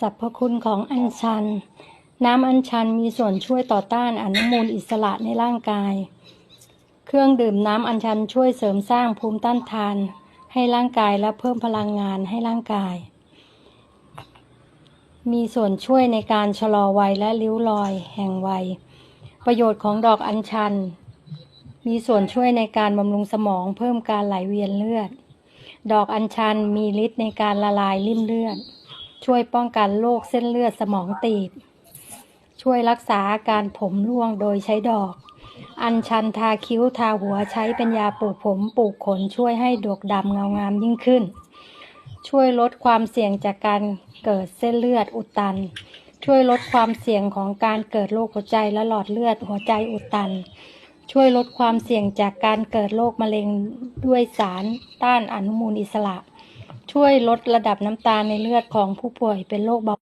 สรรพคุณของอัญชัน น้ำอัญชันมีส่วนช่วยต่อต้านอนุมูลอิสระในร่างกาย เครื่องดื่มน้ำอัญชันช่วยเสริมสร้างภูมิต้านทาน ให้ร่างกายและเพิ่มพลังงานให้ร่างกาย มีส่วนช่วยในการชะลอวัยและริ้วรอยแห่งวัย ประโยชน์ของดอกอัญชัน มีส่วนช่วยในการบำรุงสมองเพิ่มการไหลเวียนเลือด ดอกอัญชันมีฤทธิ์ในการละลายริ่มเลือด ช่วยป้องกันโรคเส้นเลือดสมองตีบ ช่วยรักษาอาการผมร่วงโดยใช้ดอก อัญชันทาคิ้วทาหัวใช้เป็นยาปลูกผมปลูกขนช่วยให้ดวกดำเงางามยิ่งขึ้น ช่วยลดความเสี่ยงจากการเกิดเส้นเลือดอุดตัน ช่วยลดความเสี่ยงของการเกิดโรคหัวใจและหลอดเลือดหัวใจอุดตัน ช่วยลดความเสี่ยงจากการเกิดโรคมะเร็งด้วยสารต้านอนุมูลอิสระ ช่วยลดระดับน้ำตาลในเลือดของผู้ป่วยเป็นโรคเบา